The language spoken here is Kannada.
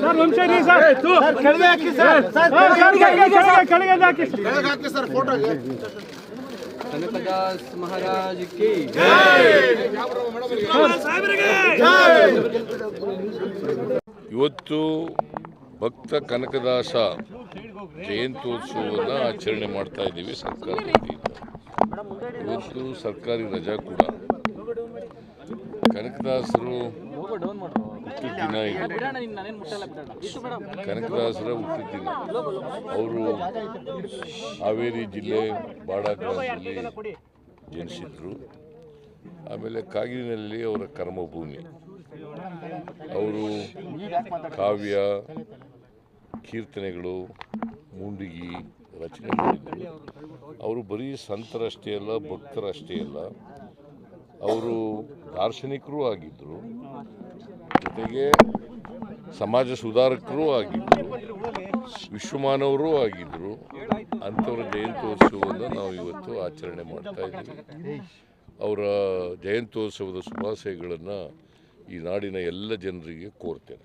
ಸರ್ ಒಂದ್ಸರಿ ಸರ್ ಕೆಳಗೆ ಹಾಕಿ ಸರ್ ಕೆಳಗೆ ಹಾಕಿ ಸರ್ ಫೋಟೋಗೆ ಕನಕದಾಸ್ ಮಹಾರಾಜ್ ಇವತ್ತು ಭಕ್ತ ಕನಕದಾಸ ಜಯಂತ್ಯೋತ್ಸವವನ್ನು ಆಚರಣೆ ಮಾಡ್ತಾ ಇದ್ದೀವಿ ಸರ್ಕಾರ ವತಿಯಿಂದ. ಇವತ್ತು ಸರ್ಕಾರಿ ರಜಾ ಕೂಡ. ಕನಕದಾಸರು ದಿನ ಕನಕದಾಸರೇ ಕನಕದಾಸರ ಹುಟ್ಟಿದ ದಿನ ಅವರು ಹಾವೇರಿ ಜಿಲ್ಲೆ ಬಾಡ ಗ್ರಾಮದಲ್ಲಿ ಜನಿಸಿದ್ರು. ಆಮೇಲೆ ಕಾಗಿನಲ್ಲಿ ಅವರ ಕರ್ಮಭೂಮಿ. ಅವರು ಕಾವ್ಯ ಕೀರ್ತನೆಗಳು ಮುಂಡಿಗಿ ರಚನೆ ಮಾಡಿದ್ರು. ಅವರು ಬರೀ ಸಂತರಷ್ಟೇ ಅಲ್ಲ ಭಕ್ತರಷ್ಟೇ ಅಲ್ಲ. ಅವರು ದಾರ್ಶನಿಕರೂ ಆಗಿದ್ದರು ಜೊತೆಗೆ ಸಮಾಜ ಸುಧಾರಕರೂ ಆಗಿದ್ದರು ವಿಶ್ವಮಾನವರೂ ಆಗಿದ್ದರು ಅಂಥವ್ರ ಜಯಂತ್ಯೋತ್ಸವವನ್ನು ನಾವು ಇವತ್ತು ಆಚರಣೆ ಮಾಡ್ತಾ ಇದ್ದೀವಿ. ಅವರ ಜಯಂತ್ಯೋತ್ಸವದ ಶುಭಾಶಯಗಳನ್ನು ಈ ನಾಡಿನ ಎಲ್ಲ ಜನರಿಗೆ ಕೋರ್ತೇನೆ.